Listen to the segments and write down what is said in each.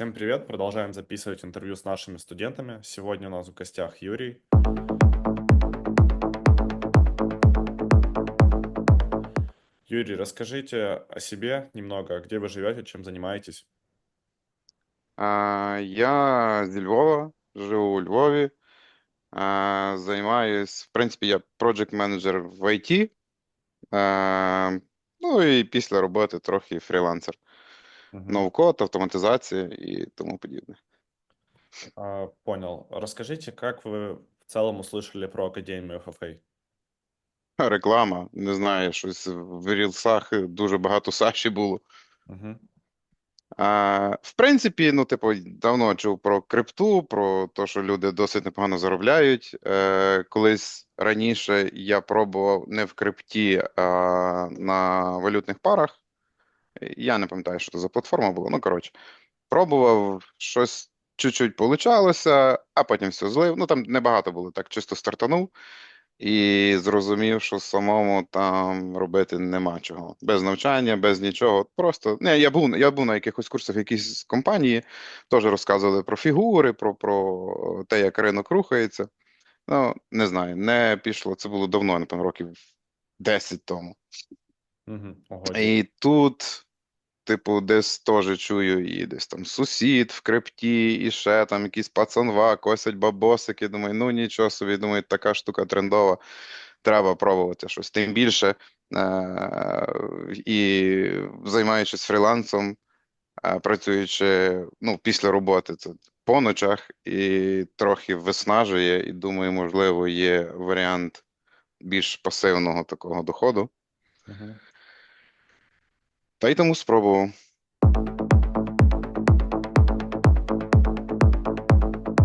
Всем привет! Продолжаем записывать интервью с нашими студентами. Сегодня у нас в гостях Юрий. Юрий, расскажите о себе немного, где вы живете, чем занимаетесь. А, Я зі Львова, живу у Львові. А, Займаюсь, в принципі, я project менеджер в IT. А, Ну і після роботи трохи фрілансер. Ноу-код, автоматизація і тому подібне. А, понял. Расскажите, как вы в целом услышали про Академию FFA? Реклама, не знаю, щось в рілсах дуже багато Саші було. Мгм. А, в принципі, ну, типу, давно чув про крипту, про те, що люди досить непогано заробляють. Е, колись раніше я пробував не в крипті, а на валютних парах. Я не пам'ятаю, що це за платформа була. Ну, коротше, пробував щось чуть-чуть получалося, а потім все злив. Ну, там небагато було, так чисто стартанув. І зрозумів, що самому там робити нема чого. Без навчання, без нічого. Просто не, я був, я був на якихось курсах в якійсь компанії, теж розказували про фігури, про, про те, як ринок рухається. Ну, не знаю, не пішло. Це було давно, напевно, років 10 тому. Ого, І тут, типу, десь теж чую, і десь там сусід в крипті, і ще там якісь пацанва, косять бабосики. Думаю, ну нічого собі, думаю, така штука трендова. Треба пробувати щось. Тим більше, е- і займаючись фрілансом, е, працюючи ну, після роботи, це по ночах, і трохи виснажує, і думаю, можливо, є варіант більш пасивного такого доходу. Мгм. Та й тому спробував.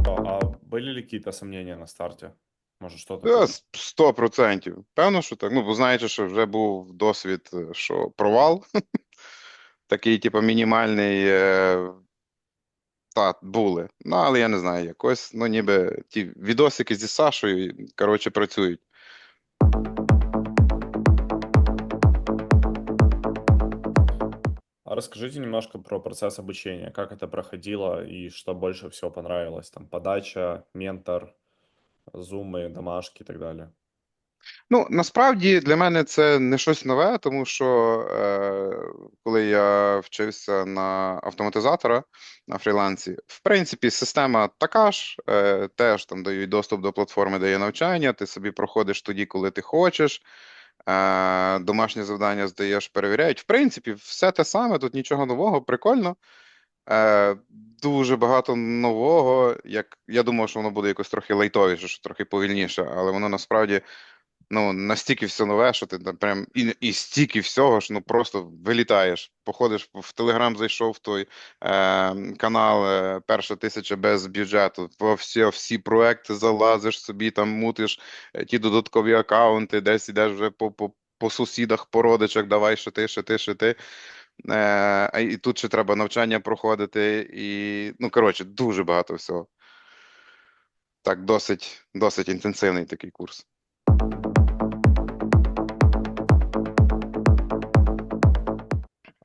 А были ли какие-то сомнения на старте? Может, что-то... Та, с- Сто процентів. Певно, що так. Ну, бо знаєте, що вже був досвід, е, що провал. Такий, типу, мінімальний. е, Та, були. Ну, але я не знаю, якось, ну, ніби ті відосики зі Сашою, коротше, працюють. Расскажите немножко про процесс обучения, как это проходило и что больше всего понравилось? Там подача, ментор, зумы, домашки и так далее. Ну, насправді для мене це не щось нове, тому що е, коли я вчився на автоматизатора на фрілансі, в принципі, система така ж, е, теж там дають доступ до платформи, де є навчання, ти собі проходиш тоді, коли ти хочеш. Домашні завдання здаєш, перевіряють. В принципі, все те саме, тут нічого нового, прикольно. Е, дуже багато нового. Як я думав, що воно буде якось трохи лайтовіше, що трохи повільніше, але воно насправді ну, настільки все нове, що ти там прям і, і стільки всього, що ну просто вилітаєш. Походиш в Телеграм, зайшов в той е, канал е, Перша тисяча без бюджету. Во всі, всі проекти залазиш собі, там мутиш е, ті додаткові акаунти, десь ідеш вже по, по, по сусідах, по родичах, давай ще ти, ще ти, ще ти. Е, і тут ще треба навчання проходити, і ну коротше, дуже багато всього. Так, досить, досить інтенсивний такий курс.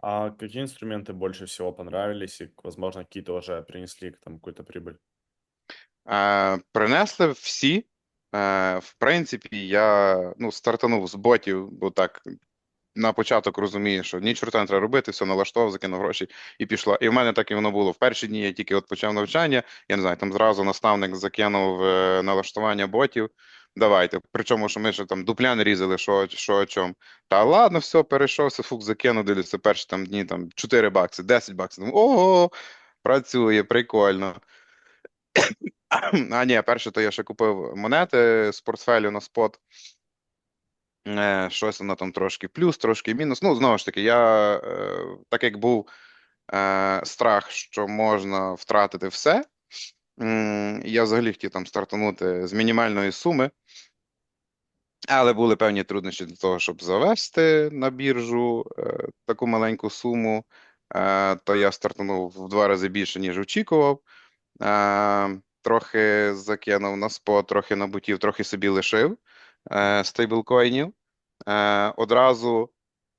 А какие инструменты больше всего понравились и, возможно, какие-то уже принесли там какую-то прибыль? Е, принесли всі. Е, в принципі, я ну, стартанув з ботів, бо так на початок розумію, що ні чорта не треба робити, все налаштував, закинув гроші і пішло. І в мене так і воно було. В перші дні я тільки от почав навчання, я не знаю, там зразу наставник закинув е, налаштування ботів. Давайте. Причому, що ми ще там дупля не різали, що, що о чому. Та ладно, все, перейшовся, фук, закинув, дивлюся, перші там дні там 4 бакси, 10 баксів. Ого, працює, прикольно. А ні, перше, то я ще купив монети з портфелю на спот. Е, Щось воно там трошки плюс, трошки мінус. Ну, знову ж таки, я е, так як був е, страх, що можна втратити все, я взагалі хотів там стартанути з мінімальної суми. Але були певні труднощі для того, щоб завести на біржу е, таку маленьку суму, е, то я стартанув в два рази більше, ніж очікував. Е, трохи закинув на спот, трохи на бутів, трохи собі лишив стейблкоїнів. Одразу,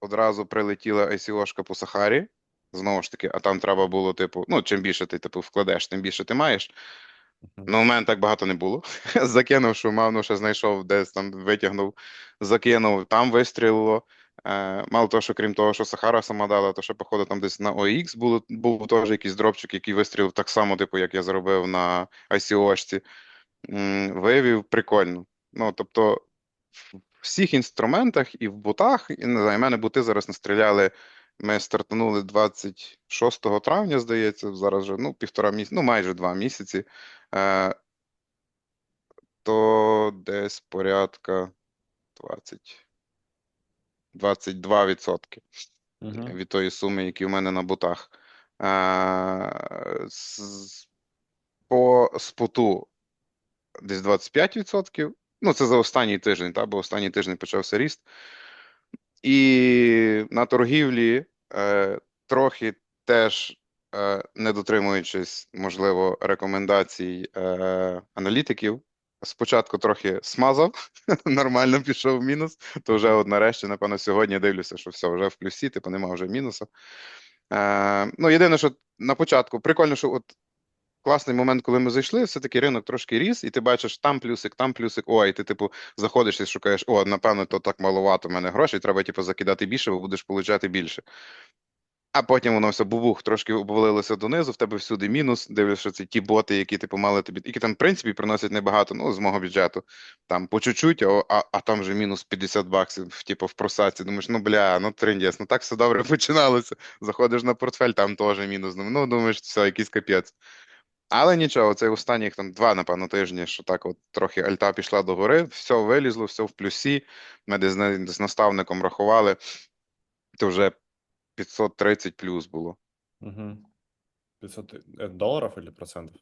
одразу прилетіла ICO-шка по Сахарі. Знову ж таки, а там треба було, типу, ну, чим більше ти типу, вкладеш, тим більше ти маєш. Ну, у мене так багато не було. Закинув, що мав, ну, ще знайшов, десь там витягнув, закинув, там вистрілило. Е, мало того, що крім того, що Сахара сама дала, то ще, походу, там десь на OX було, був теж якийсь дропчик, який вистрілив так само, типу, як я заробив на ICO-шці. М, Виявив прикольно. Ну, тобто, в всіх інструментах і в ботах, і не знаю, в мене боти зараз настріляли. Ми стартанули 26 травня, здається, зараз вже ну, півтора місяці, ну майже два місяці. Е, то десь порядка 20, 22% Мгм. від тої суми, які в мене на ботах. Е, з- по споту десь 25%. Ну, це за останній тиждень, та, бо останній тиждень почався ріст. І на торгівлі е, трохи теж е, не дотримуючись, можливо, рекомендацій е, аналітиків. Спочатку трохи смазав, нормально пішов в мінус, то вже от нарешті, напевно, сьогодні дивлюся, що все, вже в плюсі, типу нема вже мінусу. Е, ну, єдине, що на початку прикольно, що от класний момент, коли ми зайшли, все-таки ринок трошки ріс, і ти бачиш там плюсик, там плюсик, о, і ти, типу, заходиш і шукаєш, о, напевно, то так маловато в мене грошей, треба, типу, закидати більше, бо будеш получати більше. А потім воно все бубух, трошки обвалилося донизу, в тебе всюди мінус. Дивишся, це ті боти, які типу мали тобі, які там, в принципі, приносять небагато, ну, з мого бюджету, там по чуть-чуть, а, а, а там вже мінус 50 баксів, типу, в просадці. Думаєш, ну бля, ну трендєс, ну так все добре починалося. Заходиш на портфель, там теж мінус. Ну, думаєш, все, якийсь капець. Але нічого, це останніх там два, напевно, тижні, що так от трохи альта пішла до гори, все вилізло, все в плюсі. Ми десь з- наставником рахували, то вже 530 плюс було. Мгм. 500 это долларов или процентов?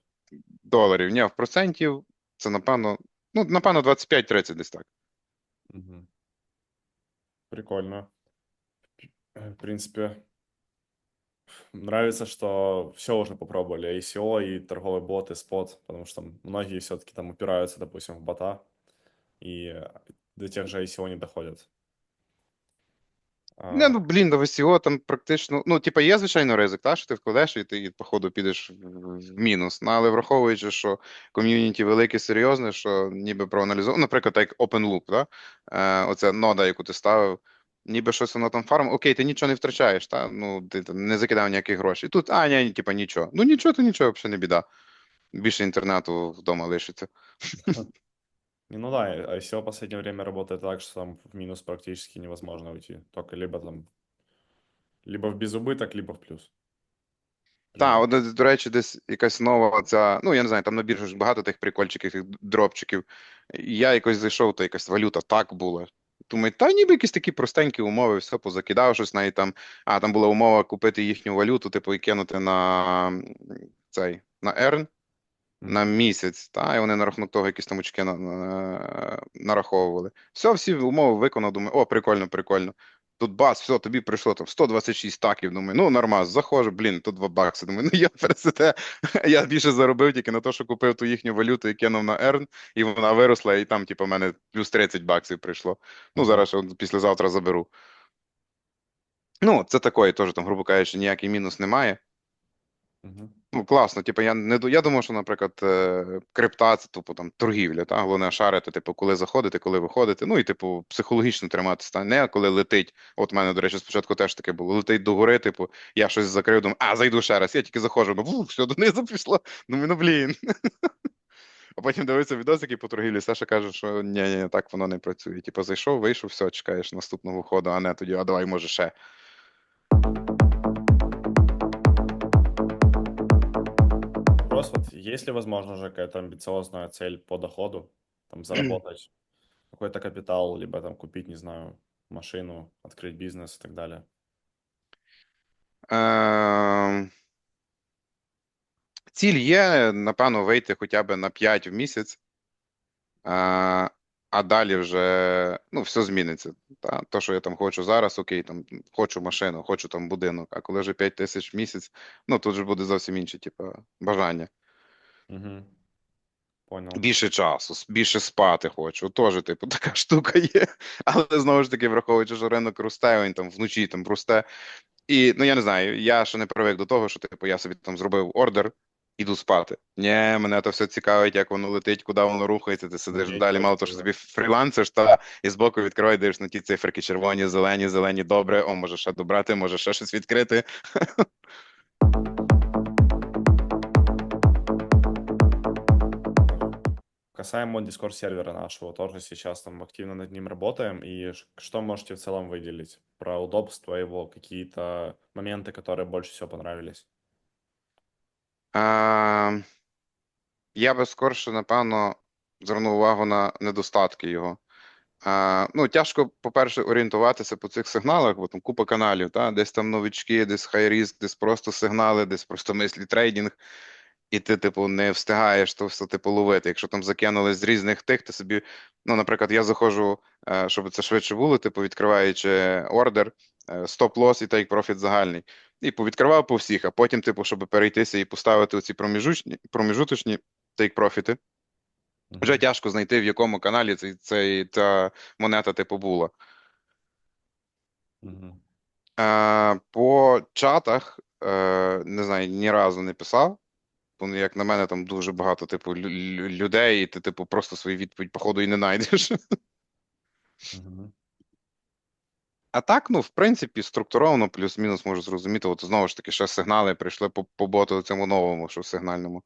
Доларів. Ні, в процентів це, напевно, ну, напевно, 25-30 десь так. Мгм. Прикольно. В принципе, нравится, что все уже попробовали, ICO и торговый бот, и спот, потому что многие все-таки там упираются, допустим, в бота, и до тех же ICO не доходят. Не, ну блін, до ВСІО там практично. Ну, типа, є, звичайно, ризик, та, що ти вкладеш і ти, по ходу підеш в мінус. Ну, але враховуючи, що ком'юніті велике, серйозне, що ніби проаналізовано, наприклад, як OpenLoop, да? Е, оця нода, яку ти ставив, ніби щось воно там фарм. Окей, ти нічого не втрачаєш, та? Ну, ти там не закидав ніяких грошей. Тут, а, ні, типа, нічого. Ну, нічого, то нічого, взагалі не біда. Більше інтернету вдома лишиться. ну да, ICO в последнее время работает так, что там в минус практически невозможно уйти. Только либо там, либо в безубыток, либо в плюс. Так, от, до речі, десь якась нова ця, ну я не знаю, там на біржі ж багато тих прикольчиків, тих дропчиків. Я якось зайшов, то якась валюта так була. Думаю, та ніби якісь такі простенькі умови, все позакидав щось навіть там. А там була умова купити їхню валюту, типу, і кинути на цей на Ерн. на місяць. Та, і вони на рахунок того якісь там очки на, на, нараховували. Все, всі умови виконав. Думаю, о, прикольно, прикольно. Тут бас, все, тобі прийшло там 126 таків. Думаю, ну нормас, заходжу, блін, тут 2 бакси. Думаю, ну я пересете. Я більше заробив тільки на те, що купив ту їхню валюту і кинув на Earn, і вона виросла, і там, типу, в мене плюс 30 баксів прийшло. Ну, зараз післязавтра заберу. Ну, це такої теж, там, грубо кажучи, ніякий мінус немає. Мгм. Ну, класно, типу, я не я думав, що, наприклад, е, крипта це типу там торгівля, та головне шарити, типу, коли заходити, коли виходити. Ну і типу психологічно тримати стан. Не коли летить. От мене, до речі, спочатку теж таке було. Летить до гори, типу, я щось закрив, думаю, а зайду ще раз. Я тільки заходжу, ну вух, все донизу пішло. Думаю, ну блін. А потім дивиться відосики по торгівлі, Саша каже, що ні, ні, так воно не працює. Типу, зайшов, вийшов, все, чекаєш наступного ходу, а не тоді, а давай, може, ще. Вопрос вот, есть ли возможно уже какая-то амбициозная цель по доходу, там заработать какой-то капитал, либо там купить, не знаю, машину, открыть бизнес и так далее? Ем, Ціль є, напевно, вийти хоча б на 5 в місяць, а далі вже ну, все зміниться. Та? То, що я там хочу зараз, окей, там хочу машину, хочу там будинок, а коли вже 5 тисяч в місяць, ну тут же буде зовсім інше, типу, бажання. Мгм. Понял. Більше часу, більше спати хочу. Теж, типу, така штука є. Але знову ж таки, враховуючи, що ринок росте, він там вночі там росте. І ну я не знаю, я ще не привик до того, що типу я собі там зробив ордер, іду спати. Ні, мене то все цікавить, як воно летить, куди воно рухається. Ти сидиш Ні, далі. точно, Мало того, що да. собі фрілансиш, та і збоку відкривай, дивиш на ті циферки червоні, зелені, зелені, добре. О, може ще добрати, може ще щось відкрити. Касаемо Discord сервера нашего, тоже сейчас там активно над ним работаем. И ш- что можете в целом выделить? Про удобство его, какие-то моменты, которые больше всего понравились? А, я би скорше, напевно, звернув увагу на недостатки його. А, ну, тяжко, по-перше, орієнтуватися по цих сигналах, бо там купа каналів, та? десь там новички, десь хай-ріск, десь просто сигнали, десь просто мислі трейдинг, і ти, типу, не встигаєш то все типу ловити. Якщо там закинули з різних тих, ти собі, ну, наприклад, я заходжу, е, щоб це швидше було, типу, відкриваючи ордер, стоп-лос і take профіт загальний. І повідкривав по всіх, а потім, типу, щоб перейтися і поставити оці проміжуточні, проміжуточні take профіти. Вже тяжко знайти, в якому каналі цей, цей, ця монета типу була. Мгм. Е, по чатах, е, не знаю, ні разу не писав. Ну, як на мене, там дуже багато, типу, лю- лю- людей, і ти, типу, просто свою відповідь, походу, і не знайдеш. Мгм. А так, ну, в принципі, структуровано, плюс-мінус можу зрозуміти. От знову ж таки, ще сигнали прийшли по, по боту цьому новому, що в сигнальному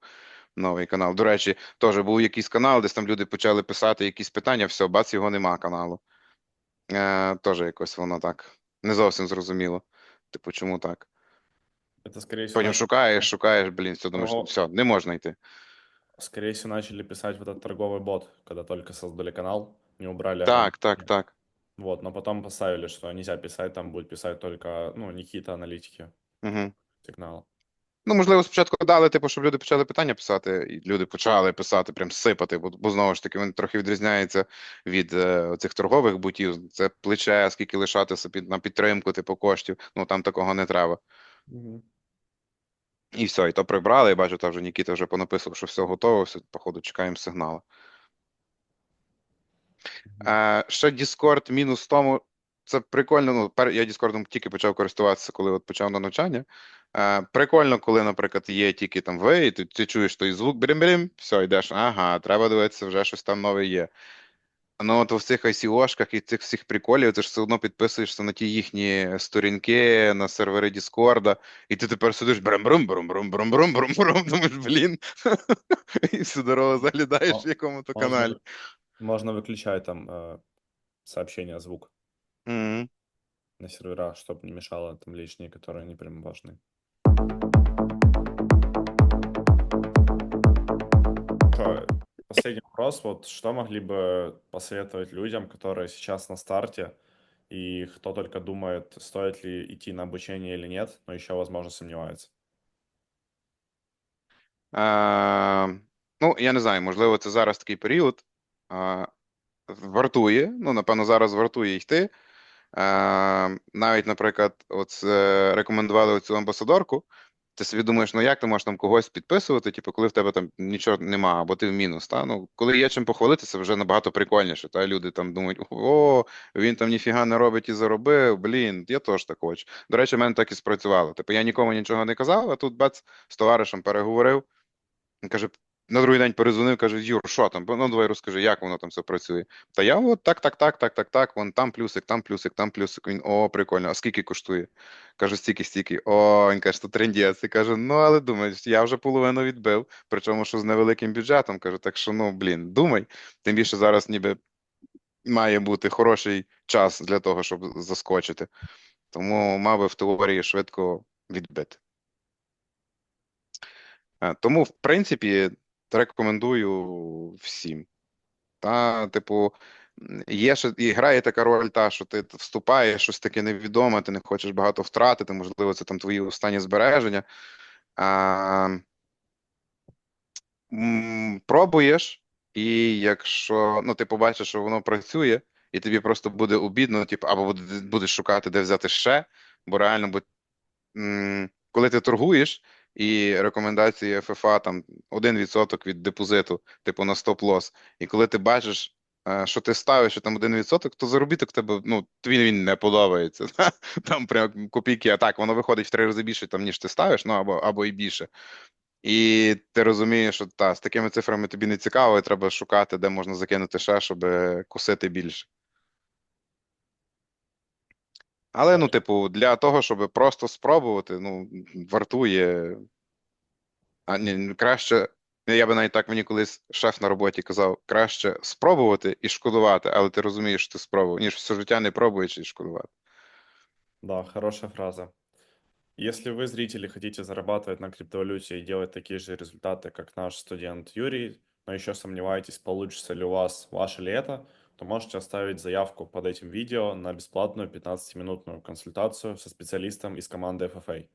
новий канал. До речі, теж був якийсь канал, десь там люди почали писати якісь питання, все, бац, його нема каналу. Е, теж якось воно так. Не зовсім зрозуміло. Типу, чому так? Это, скорее всего, Потім начали- шукаєш, шукаєш, блін, все, думаєш, Ого. все, не можна йти. скорее всего, начали писать в этот торговый бот, когда только создали канал, не убрали. Так, аналитики. так, так. Вот, но потом поставили, что нельзя писать, там будет писать только, ну, не какие-то Угу. сигнала. Ну, можливо, спочатку дали, типу, щоб люди почали питання писати, і люди почали писати, прям сипати, бо, бо знову ж таки, він трохи відрізняється від е, цих торгових бутів. Це плече, скільки лишати собі на підтримку, типу, коштів. Ну там такого не треба. І все, і то прибрали, і бачу, там вже Нікіта вже понаписував, що все готово, все, походу, чекаємо сигналу. Е, ще Discord мінус в тому. Це прикольно. Ну, я Discord тільки почав користуватися, коли от почав на навчання. Е, прикольно, коли, наприклад, є тільки там ви, і ти, ти чуєш той звук, брим-брим, все, йдеш, ага, треба дивитися, вже щось там нове є. Ну, от в цих ICO-шках і цих всіх приколів, ти ж все одно підписуєшся на ті їхні сторінки, на сервери Діскорда, і ти тепер сидиш брум-брум, брум-брум, брум-брум, брум-брум, думаєш, блін. І всю дорогу заглядаєш в якому-то каналі. Можно выключать там э, сообщение, звук Мгм. на серверах, чтобы не мешало там лишние, которые не прям важны. Хорошо, Последний вопрос. Вот что могли бы посоветовать людям, которые сейчас на старте, и кто только думает, стоит ли идти на обучение или нет, но еще, возможно, сомневается? Е, ну, я не знаю, можливо, це зараз такий період. Вартує, ну, напевно, зараз вартує йти. Навіть, наприклад, от е, рекомендували цю амбасадорку. Ти собі думаєш, ну як ти можеш там когось підписувати, типу, коли в тебе там нічого нема, або ти в мінус. Та? Ну, коли є чим похвалитися, вже набагато прикольніше. Та? Люди там думають, о, він там ніфіга не робить і заробив, блін, я теж так хочу. До речі, в мене так і спрацювало. Типу, я нікому нічого не казав, а тут бац, з товаришем переговорив. Він каже, на другий день перезвонив, каже: Юр, що там? Ну, давай розкажи, як воно там все працює. Та я от так, так, так, так, так, так. Вон там плюсик, там плюсик, там плюсик. Він о, прикольно. А скільки коштує? Кажу, стільки, стільки. О, він каже, то трендець. І каже, ну але думаєш, я вже половину відбив, причому що з невеликим бюджетом. Кажу, так що ну блін, думай. Тим більше зараз ніби має бути хороший час для того, щоб заскочити. Тому мав би в теорії швидко відбити. Е, Тому, в принципі, рекомендую всім. Та, типу, є ще і грає така роль, та, що ти вступаєш, щось таке невідоме, ти не хочеш багато втратити, можливо, це там твої останні збереження. А, пробуєш, і якщо ну, ти побачиш, що воно працює, і тобі просто буде обідно, типу, або будеш шукати, де взяти ще, бо реально, бо, м, коли ти торгуєш, і рекомендації ФФА там 1% від депозиту, типу на стоп-лос. І коли ти бачиш е, що ти ставиш що там 1%, то заробіток тебе, ну, тобі він не подобається. Там прям копійки, а так, воно виходить в три рази більше, там, ніж ти ставиш, ну або, або і більше. І ти розумієш, що та, з такими цифрами тобі не цікаво, і треба шукати, де можна закинути ще, щоб кусити більше. Але, ну, типу, для того, щоб просто спробувати, ну, вартує. А ні, ні, краще, я би навіть так мені колись шеф на роботі казав, краще спробувати і шкодувати, але ти розумієш, що ти спробував, ніж все життя не пробуючи і шкодувати. Да, хорошая фраза. Если вы, зрители, хотите зарабатывать на криптовалюте и делать такие же результаты, как наш студент Юрий, но еще сомневаетесь, получится ли у вас, ваше ли это, то можете оставить заявку под этим видео на бесплатную 15-минутную консультацию со специалистом из команды FFA.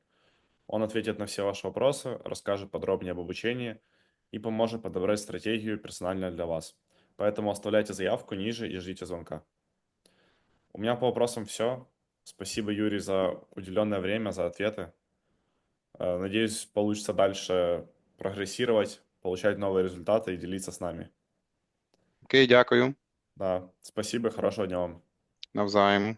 Он ответит на все ваши вопросы, расскажет подробнее об обучении и поможет подобрать стратегию персонально для вас. Поэтому оставляйте заявку ниже и ждите звонка. У меня по вопросам все. Спасибо, Юрий, за уделенное время, за ответы. Э, Надеюсь, получится дальше прогрессировать, получать новые результаты и делиться с нами. Окей, дякую. Да, спасибо, хорошего дня вам. Навзаєм.